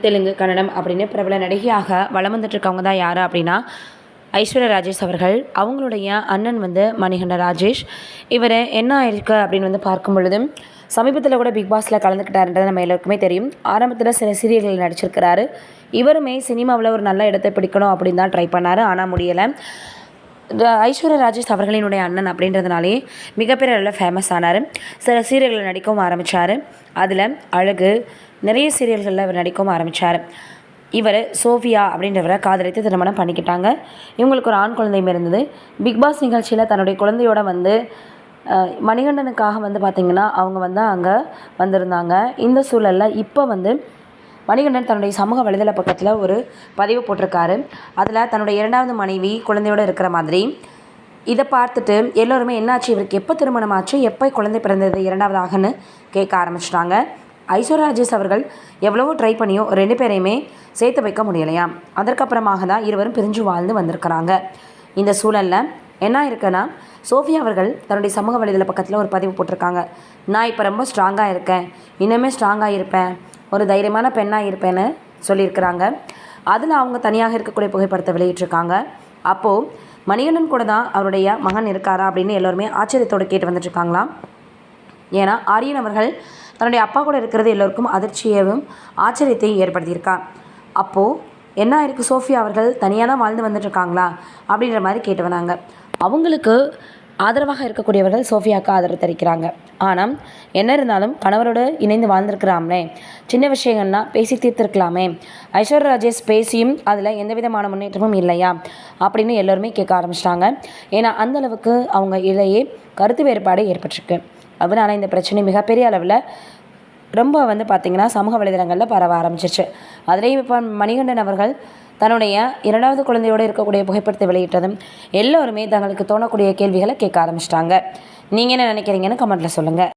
தெலுங்கு கன்னடம் அப்படின்னு பிரபல நடிகையாக வளம் வந்துட்டு இருக்கவங்க தான் யார் அப்படின்னா ஐஸ்வர்யா ராஜேஷ் அவர்கள். அவங்களுடைய அண்ணன் வந்து மணிகண்ட ராஜேஷ். இவர் என்ன ஆயிருக்கு அப்படின்னு வந்து பார்க்கும் பொழுது சமீபத்தில் கூட பிக் பாஸில் கலந்துக்கிட்டாருன்றது நம்ம எல்லாருக்குமே தெரியும். ஆரம்பத்தில் சில சீரியல்களில் நடிச்சிருக்கிறாரு. இவருமே சினிமாவில் ஒரு நல்ல இடத்தை பிடிக்கணும் அப்படின்னு தான் ட்ரை பண்ணார். ஆனால் முடியலை. ர- ஐஸ்வர்யா ராஜேஷ் அவர்களினுடைய அண்ணன் அப்படின்றதுனாலே மிகப்பெரிய அளவில் ஃபேமஸ் ஆனார். சில சீரியல்களில் நடிக்கவும் ஆரம்பித்தார் அதில் அழகு நிறைய சீரியல்களில் இவர் நடிக்கவும் ஆரம்பித்தார் இவர் சோஃபியா அப்படின்றவரை காதலித்து திருமணம் பண்ணிக்கிட்டாங்க. இவங்களுக்கு ஒரு ஆண் குழந்தையும் இருந்தது. பிக் பாஸ் நிகழ்ச்சியில் தன்னுடைய குழந்தையோட வந்து மணிகண்டனுக்காக வந்து பார்த்திங்கன்னா அவங்க வந்து அங்கே வந்திருந்தாங்க. இந்த சூழலில் இப்போ வந்து மணிகண்டன் தன்னுடைய சமூக வலைதள பக்கத்தில் ஒரு பதிவு போட்டிருக்காரு. அதில் தன்னுடைய இரண்டாவது மனைவி குழந்தையோடு இருக்கிற மாதிரி. இதை பார்த்துட்டு எல்லோருமே என்னாச்சு இவருக்கு எப்போ திருமணம் ஆச்சு எப்போ குழந்தை பிறந்தது இரண்டாவதாகன்னு கேட்க ஆரம்பிச்சிட்டாங்க. ஐஸ்வர்யா ராஜேஷ் அவர்கள் எவ்வளவோ ட்ரை பண்ணியோ ரெண்டு பேரையுமே சேர்த்து வைக்க முடியலையாம் அதற்கப்புறமாக தான் இருவரும் பிரிஞ்சு வாழ்ந்து வந்திருக்கிறாங்க. இந்த சூழலில் என்ன இருக்குன்னா சோஃபியா அவர்கள் தன்னுடைய சமூக வலைதள பக்கத்தில் ஒரு பதிவு போட்டிருக்காங்க. நான் இப்போ ரொம்ப ஸ்ட்ராங்காக இருக்கேன். இன்னுமே ஸ்ட்ராங்காக இருப்பேன். ஒரு தைரியமான பெண்ணாக இருப்பேன்னு சொல்லியிருக்கிறாங்க. அதில் அவங்க தனியாக இருக்கக்கூடிய புகைப்படத்தை வெளியிட்டிருக்காங்க. அப்போது மணிகண்டன் கூட தான் அவருடைய மகன் இருக்காரா? அப்படின்னு எல்லோருமே ஆச்சரியத்தோடு கேட்டு வந்துட்டுருக்காங்களாம் ஏன்னா ஆரியன் அவர்கள் தன்னுடைய அப்பா கூட இருக்கிறது எல்லோருக்கும் அதிர்ச்சியையும் ஆச்சரியத்தையும் ஏற்படுத்தியிருக்காள் அப்போது என்ன இருக்குது சோஃபியா அவர்கள்? தனியாக தான் வாழ்ந்து வந்துட்டுருக்காங்களா அப்படின்ற மாதிரி கேட்டு வந்தாங்க. அவங்களுக்கு ஆதரவாக இருக்கக்கூடியவர்கள் சோஃபியாவுக்கு ஆதரவு தெரிவிக்கிறாங்க. ஆனால் என்ன இருந்தாலும் கணவரோடு இணைந்து வாழ்ந்திருக்கிறாங்களே சின்ன விஷயங்கள்னா பேசி தீர்த்திருக்கலாமே. ஐஸ்வர்யா ராஜேஷ் பேசியும் அதில் எந்த விதமான முன்னேற்றமும் இல்லையா? அப்படின்னு எல்லோருமே கேட்க ஆரம்பிச்சிட்டாங்க. ஏன்னா அந்த அளவுக்கு அவங்க இடையே கருத்து வேறுபாடு ஏற்பட்டிருக்கு. அதனால் இந்த பிரச்சனை மிகப்பெரிய அளவில் ரொம்ப வந்து பார்த்திங்கன்னா சமூக வலைதளங்களில் பரவ ஆரம்பிச்சிருச்சு. அதுலேயும் இப்போ மணிகண்டன் அவர்கள் தன்னுடைய இரண்டாவது குழந்தையோடு இருக்கக்கூடிய புகைப்படத்தை வெளியிட்டதும் எல்லோருமே தங்களுக்கு தோணக்கூடிய கேள்விகளை கேட்க ஆரம்பிச்சிட்டாங்க. நீங்கள் என்ன நினைக்கிறீங்கன்னு கமெண்ட்டில் சொல்லுங்கள்